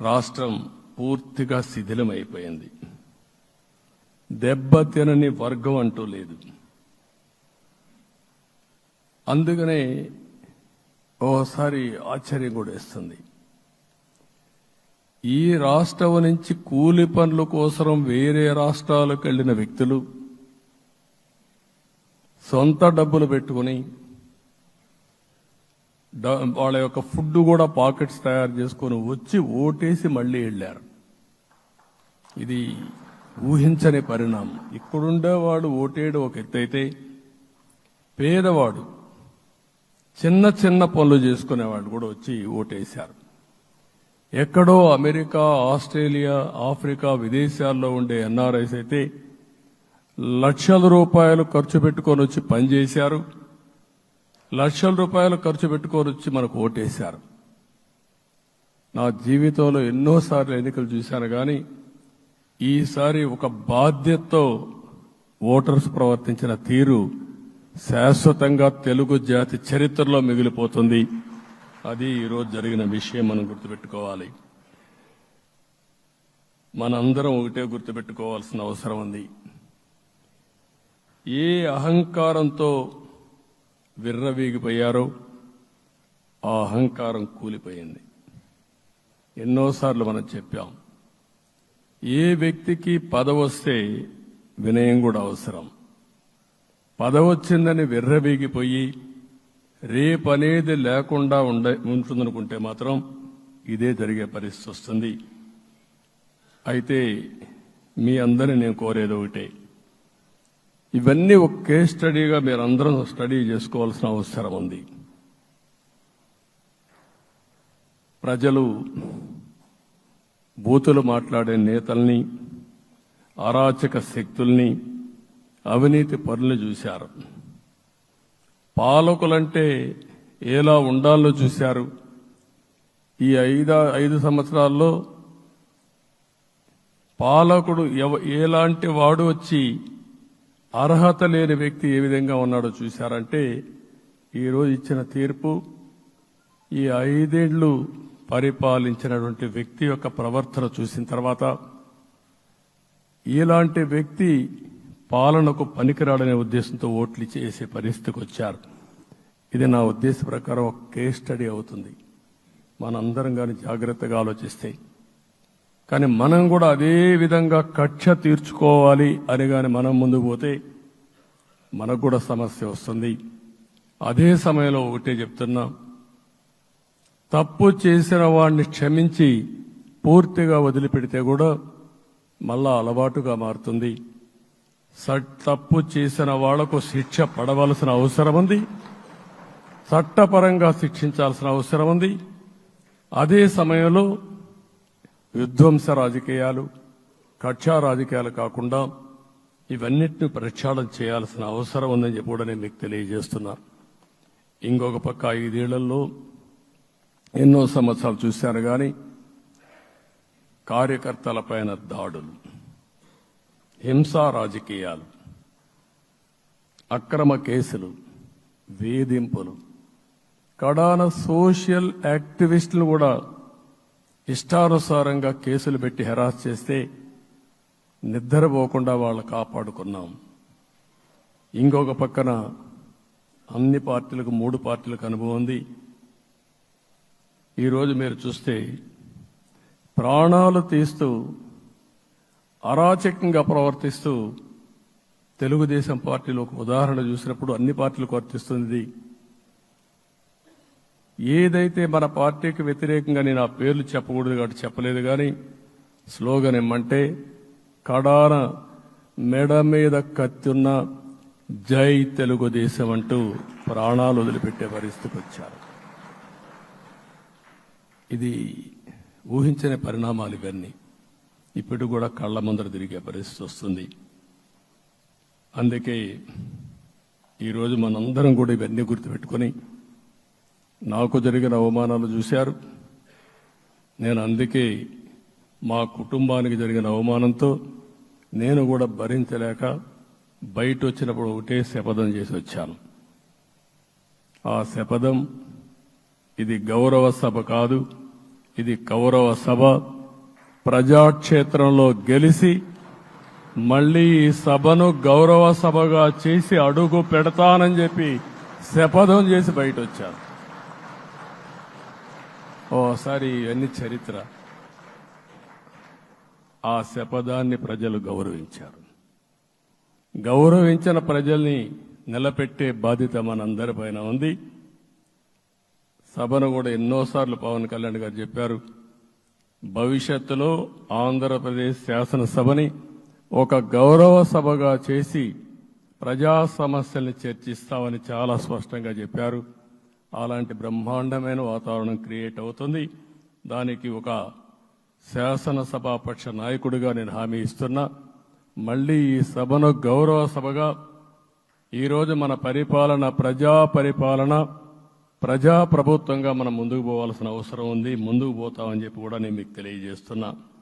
రాష్ట్రం పూర్తిగా శిథిలమైపోయింది. దెబ్బతినని వర్గం అంటూ లేదు. అందుకనే ఓసారి ఆశ్చర్యం కూడా ఇస్తుంది ఈ రాష్ట్రం నుంచి కూలి పనుల కోసం వేరే రాష్ట్రాలకు వెళ్ళిన వ్యక్తులు సొంత డబ్బులు పెట్టుకుని వాళ్ళ యొక్క ఫుడ్ కూడా పాకెట్స్ తయారు చేసుకొని వచ్చి ఓటేసి మళ్ళీ వెళ్ళారు. ఇది ఊహించని పరిణామం. ఇక్కడుండేవాడు ఓటేడు ఒక ఎత్తైతే పేదవాడు చిన్న చిన్న పనులు చేసుకునేవాడు కూడా వచ్చి ఓటేశారు. ఎక్కడో అమెరికా ఆస్ట్రేలియా ఆఫ్రికా విదేశాల్లో ఉండే ఎన్ఆర్ఐస్ అయితే లక్షల రూపాయలు ఖర్చు పెట్టుకొని వచ్చి పనిచేశారు. లక్షల రూపాయలు ఖర్చు పెట్టుకొని వచ్చి మనకు ఓటేశారు. నా జీవితంలో ఎన్నోసార్లు ఎన్నికలు చూశాను కానీ ఈసారి ఒక బాధ్యతతో ఓటర్స్ ప్రవర్తించిన తీరు శాశ్వతంగా తెలుగు జాతి చరిత్రలో మిగిలిపోతుంది. అది ఈరోజు జరిగిన విషయం మనం గుర్తుపెట్టుకోవాలి. మనందరం ఒకటే గుర్తుపెట్టుకోవాల్సిన అవసరం ఉంది. ఏ అహంకారంతో విర్రవీగిపోయారో ఆ అహంకారం కూలిపోయింది. ఎన్నోసార్లు మనం చెప్పాం ఏ వ్యక్తికి పదవొస్తే వినయం కూడా అవసరం. పదవొచ్చిందని విర్రవీగిపోయి రేపనేది లేకుండా ఉండ ఉంటుందనుకుంటే మాత్రం ఇదే జరిగే పరిస్థితి వస్తుంది. అయితే మీ అందరిని నేను కోరేది ఒకటే ఇవన్నీ ఒక కేస్ స్టడీగా మీరందరం స్టడీ చేసుకోవాల్సిన అవసరం ఉంది. ప్రజలు బూతులు మాట్లాడే నేతల్ని అరాచక శక్తుల్ని అవినీతి పనులు చూశారు. పాలకులంటే ఎలా ఉండాలో చూశారు. ఈ ఐదా ఐదు సంవత్సరాల్లో పాలకుడు ఎవ ఎలాంటి వాడు వచ్చి అర్హత లేని వ్యక్తి ఏ విధంగా ఉన్నాడో చూశారంటే ఈరోజు ఇచ్చిన తీర్పు ఈ ఐదేళ్ళు పరిపాలించినటువంటి వ్యక్తి యొక్క ప్రవర్తన చూసిన తర్వాత ఇలాంటి వ్యక్తి పాలనకు పనికిరాడనే ఉద్దేశంతో ఓట్లు చేసే పరిస్థితికి వచ్చారు. ఇది నా ఉద్దేశ ప్రకారం ఒక కేస్ స్టడీ అవుతుంది. మనందరం కానీ జాగ్రత్తగా ఆలోచిస్తే కానీ మనం కూడా అదే విధంగా కక్ష తీర్చుకోవాలి అని కానీ మనం ముందు పోతే మనకు కూడా సమస్య వస్తుంది. అదే సమయంలో ఒకటే చెప్తున్నా. తప్పు చేసిన వాడిని క్షమించి పూర్తిగా వదిలిపెడితే కూడా మళ్ళా అలవాటుగా మారుతుంది. సట్ తప్పు చేసిన వాళ్ళకు శిక్ష పడవలసిన అవసరం ఉంది. చట్టపరంగా శిక్షించాల్సిన అవసరం ఉంది. అదే సమయంలో విధ్వంస రాజకీయాలు కక్షా రాజకీయాలు కాకుండా ఇవన్నిటిని ప్రక్షాళన చేయాల్సిన అవసరం ఉందని చెప్పి కూడా నేను మీకు తెలియజేస్తున్నా. ఇంకొక పక్క ఐదేళ్ళలో ఎన్నో సంవత్సరాలు చూశాను కానీ కార్యకర్తలపైన దాడులు హింసా రాజకీయాలు అక్రమ కేసులు వేధింపులు కడాన సోషల్ యాక్టివిస్టులు కూడా ఇష్టానుసారంగా కేసులు పెట్టి హెరాస్ చేస్తే నిద్రపోకుండా వాళ్ళు కాపాడుకున్నాం. ఇంకొక పక్కన అన్ని పార్టీలకు మూడు పార్టీలకు అనుభవం ఉంది. ఈరోజు మీరు చూస్తే ప్రాణాలు తీస్తూ అరాచకంగా ప్రవర్తిస్తూ తెలుగుదేశం పార్టీలో ఒక ఉదాహరణ చూసినప్పుడు అన్ని పార్టీలకు వర్తిస్తుంది. ఏదైతే మన పార్టీకి వ్యతిరేకంగా నేను ఆ పేర్లు చెప్పకూడదు కాబట్టి చెప్పలేదు కానీ స్లోగన్ ఏమంటే కడాన మెడ మీద కత్తున్న జై తెలుగుదేశం అంటూ ప్రాణాలు వదిలిపెట్టే పరిస్థితికి వచ్చారు. ఇది ఊహించని పరిణామాలు ఇవన్నీ. ఇప్పుడు కూడా కళ్ళ ముందర తిరిగే పరిస్థితి వస్తుంది. అందుకే ఈరోజు మనందరం కూడా ఇవన్నీ గుర్తుపెట్టుకొని నాకు జరిగిన అవమానాలు చూశారు. నేను అందుకే మా కుటుంబానికి జరిగిన అవమానంతో నేను కూడా భరించలేక బయట వచ్చినప్పుడు ఒకటే శపథం చేసి వచ్చాను. ఆ శపథం ఇది గౌరవ సభ కాదు ఇది కౌరవ సభ. ప్రజాక్షేత్రంలో గెలిచి మళ్ళీ ఈ సభను గౌరవ సభగా చేసి అడుగు పెడతానని చెప్పి శపథం చేసి బయట వచ్చారు ఓసారి ఇవన్నీ చరిత్ర ఆ శపథాన్ని ప్రజలు గౌరవించారు. గౌరవించిన ప్రజల్ని నిలబెట్టే బాధ్యత మనందరిపైన ఉంది. సభను కూడా ఎన్నోసార్లు పవన్ కళ్యాణ్ గారు చెప్పారు. భవిష్యత్తులో ఆంధ్రప్రదేశ్ శాసనసభని ఒక గౌరవ సభగా చేసి ప్రజా సమస్యల్ని చర్చిస్తామని చాలా స్పష్టంగా చెప్పారు. అలాంటి బ్రహ్మాండమైన వాతావరణం క్రియేట్ అవుతుంది. దానికి ఒక శాసనసభాపక్ష నాయకుడిగా నేను హామీ ఇస్తున్నా. మళ్ళీ ఈ సభను గౌరవ సభగా ఈరోజు మన పరిపాలన ప్రజా పరిపాలన ప్రజాప్రభుత్వంగా మనం ముందుకు పోవాల్సిన అవసరం ఉంది. ముందుకు పోతామని చెప్పి కూడా నేను మీకు తెలియజేస్తున్నా.